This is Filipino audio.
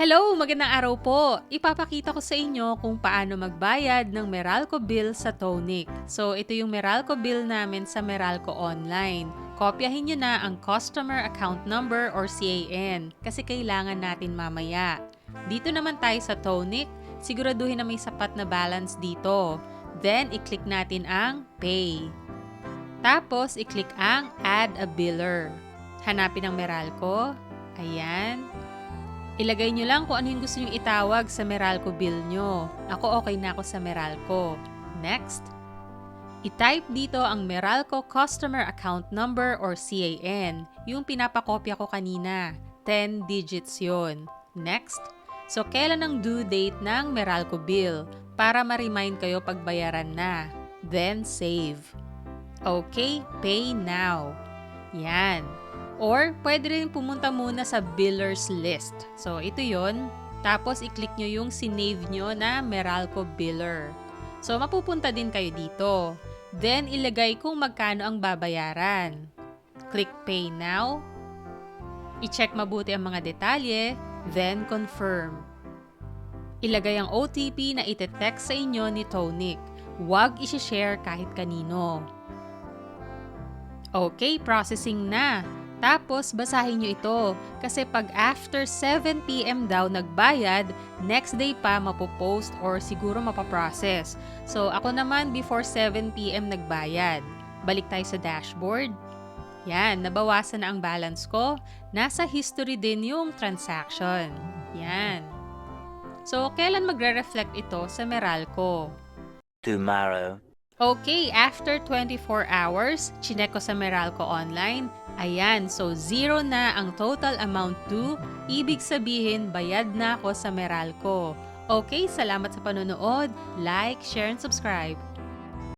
Hello! Magandang araw po! Ipapakita ko sa inyo kung paano magbayad ng Meralco bill sa Tonic. So, ito yung Meralco bill namin sa Meralco Online. Kopyahin nyo na ang Customer Account Number or CAN kasi kailangan natin mamaya. Dito naman tayo sa Tonic, siguraduhin na may sapat na balance dito. Then, i-click natin ang Pay. Tapos, i-click ang Add a Biller. Hanapin ang Meralco. Ayan. Ilagay nyo lang kung ano yung gusto nyo itawag sa Meralco bill nyo. Ako okay na ako sa Meralco. Next. I-type dito ang Meralco Customer Account Number or CAN, yung pinapakopya ko kanina. 10 digits yon. Next. So, kailan ang due date ng Meralco bill para ma-remind kayo pagbayaran na. Then, save. Okay, pay now. Yan. Or, pwede rin pumunta muna sa biller's list. So, ito yon. Tapos, i-click nyo yung sinave nyo na Meralco Biller. So, mapupunta din kayo dito. Then, ilagay kung magkano ang babayaran. Click Pay Now. I-check mabuti ang mga detalye. Then, confirm. Ilagay ang OTP na ite-text sa inyo ni Tonic. Huwag isi-share kahit kanino. Okay, processing na. Tapos, basahin nyo ito. Kasi pag after 7pm daw nagbayad, next day pa mapopost or siguro mapaprocess. So, ako naman before 7pm nagbayad. Balik tayo sa dashboard. Yan, nabawasan na ang balance ko. Nasa history din yung transaction. Yan. So, kailan magre-reflect ito sa Meralco? tomorrow. Okay, after 24 hours, chinek ko sa Meralco Online. Ayan, so zero na ang total amount due. Ibig sabihin, bayad na ako sa Meralco. Okay, salamat sa panonood. Like, share, and subscribe.